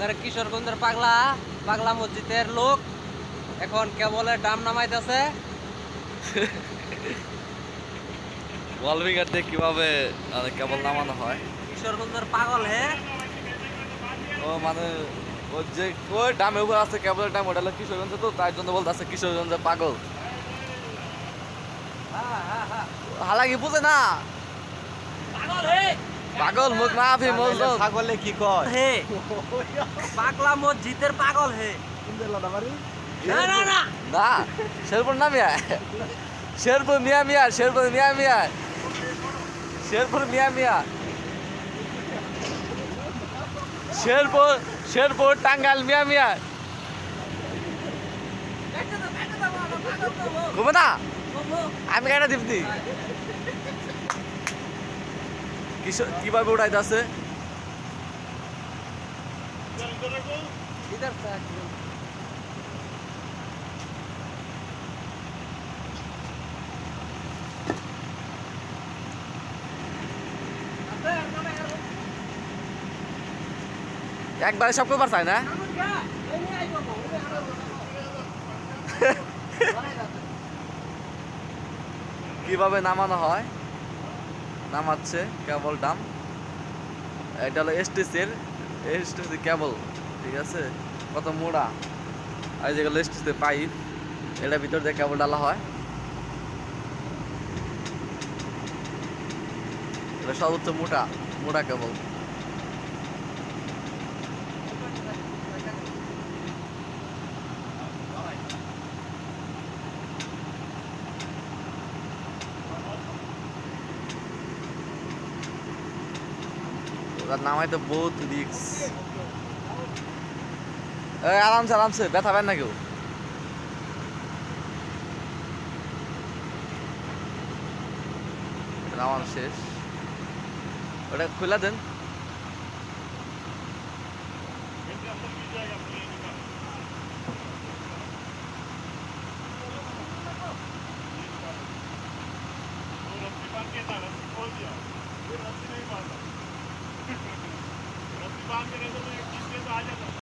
আপনার কিশোরগঞ্জের পাগলা পাগলা মসজিদের লোক। এখন কেবলে ডাম নামাইতেছে। ওয়াল ফিগার দিয়ে কীভাবে মানে কেবল নামানো হয়? কিশোরগঞ্জের পাগল হে? ও মানে ও যে ওই ডামে উপর আছে কেবলের ডাম ওটা হলো কিশোরগঞ্জ তো তার জন্য বলতে আছে কিশোরগঞ্জে পাগল হালাকি বুঝে না। পাগল হে? পাগল মুখ মাফি মজদুর ছাগলে কি কয়? হে পাগলা মসজিদের পাগল হে। না না না। না শেরপুর না মিয়া? শেরপুর মিয়া মিয়া শেরপুর মিয়া মিয়া। শেরপুর মিয়া মিয়া। শেরপুর শেরপুর টাঙ্গাইল মিয়া মিয়া। ঘুমে না? আমি কেন দিবনি। কীভাবে যাচ্ছে একবারে সব করবার চাই না কীভাবে নামানো হয় নামাচ্ছে কেবল ডাম। এটা হলো এসটিসির এসটিসি কেবল, ঠিক আছে? কত মোড়া? আর যেগুলো এসটিসি পাইপ, এটা ভিতর দিয়ে কেবল ডালা হয়। এটা সর্বোচ্চ মোটা মোটা কেবল। ওরা নামাই তো বহুত রিক্স আরামসে আরামসে, ব্যথা পায় না কেউ? নামানো শেষ। ওটা খোলা দেন। Gracias. तीसरे को आ जाता